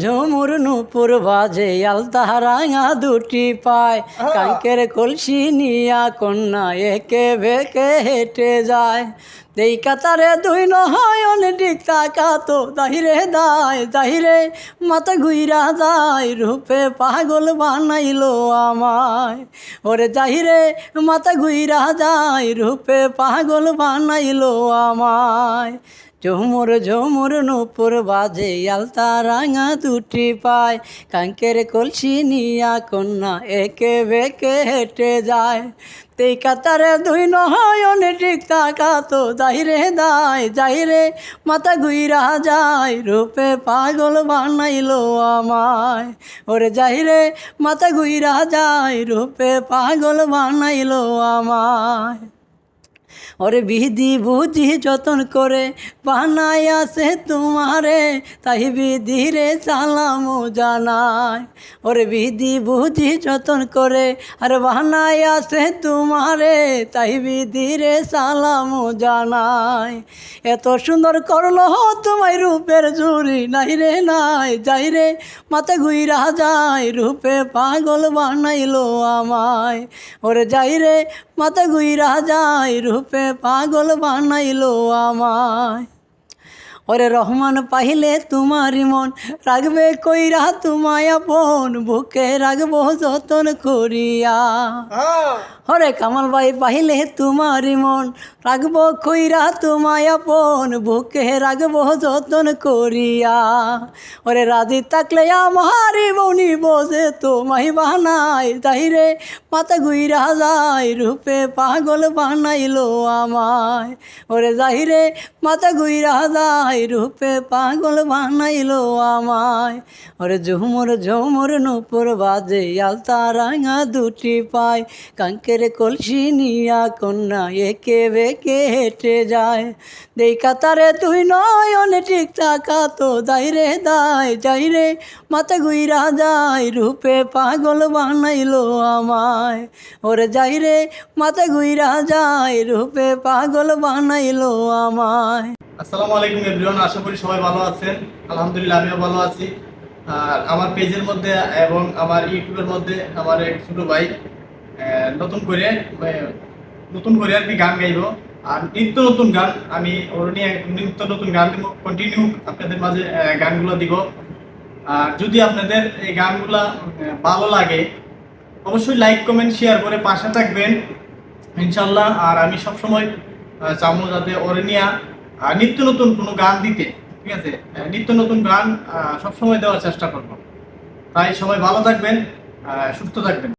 ঝুমুর নুপুর বাজে আলতাহারাঙা দুটি পায়। কাঙ্কের কলসি নিয়া কন্যা একে বেকে হেঁটে যায়। এই কাতারে দুই নয়ন দিক তাকাতো দাহিরে দায় দাহিরে মাথা গুইরা যায়। রূপে পাগল বানাইলো আমায়। ওরে জাহিরে মাথা গুইরা যায় রূপে পাগল বানাইলো আমায়। ঝুমুর ঝুমুর নুপুর বাজে আলতা রাঙা দুটি পায়। কাঙ্কের কলসি নিয়া কন্যা একে বেকে হেঁটে যায়। তেই কাতারে দুই নয়ন ঠিক তাকাতো যাইরে দায় যাইরে মাথা গুইরা যায়। রূপে পাগল বানাইলো আমায়, ওরে যাইরে মাথা গুইরা যায়। রূপে পাগল বানাইলো আমায়। ওরে বিধি বুঝি যতন করে বানাই আসে তোমারে, তাই বিধি রে সালাম জানায় ওরে বিধি বুঝি যতন করে আর বানাই আসে তোমারে, তাই বিধি রে সালাম জানায় এত সুন্দর করল তোমায় রূপের জুড়ি, নাই রে, নাই, যাই রে, মাথা গুইরা যায় রূপে পাগল বানাইলো আমায়। ওরে যাই রে, মাথা গুইরা যায় রূপে পাগল বানাইলো আমায়। ওরে রহমান পাইলে তোমারই মন রাখবে কইরা তোমায় আপন বুকে রাখব যতন করিয়া। ওরে কামাল ভাই পাইলে তোমারই মন রাখব কইরা তোমায় আপন বুকে রাখব যতন করিয়া। ওরে রাজি থাকলে আমারি বনি বসে তোমায় বানাই তাই রে মাথা গুইরা যায় রূপে পাগল বানাইলো আমায়। ওরে যাই রে মাথা গুইরা যায় রূপে পাগল বানাইলো আমায়। ওরে ঝুমুর ঝুমুর নুপুর বাজে আলতা রাঙা দুটি পায়। কাঙ্কের কলসি নিয়া কন্যা একে বেকে হেঁটে যায়। দেই কাতারে তুই নয়ন ঠিক থাকা তো যাই রে দায় যাই রে। মাথা গুইরা যায় রূপে পাগল বানাইলো আমায়। ওরে যাই রে, মাথা গুইরা যায় রূপে পাগল বানাইলো আমায়। আসসালামু আলাইকুম এভরিওয়ান আশা করি সবাই ভালো আছেন। আলহামদুলিল্লাহ আমিও ভালো আছি। আর আমার পেজের মধ্যে এবং আমার ইউটিউবের মধ্যে আমার এক ছোট ভাই নতুন করে নতুন করে আর কি গান গাইবো। আর নিত্য নতুন গান আমি ওর নিয়ে নিত্য নতুন গান দিব কন্টিনিউ আপনাদের মাঝে গানগুলো দিব। আর যদি আপনাদের এই গানগুলা ভালো লাগে অবশ্যই লাইক কমেন্ট শেয়ার করে পাশে থাকবেন। ইনশাল্লাহ আর আমি সবসময় চাবো যাতে ওরে নিয়ে আহ, নিত্য নতুন কোনো গান দিতে, ঠিক আছে? নিত্য নতুন গান সবসময় দেওয়ার চেষ্টা করব। তাই সবাই ভালো থাকবেন সুস্থ থাকবেন।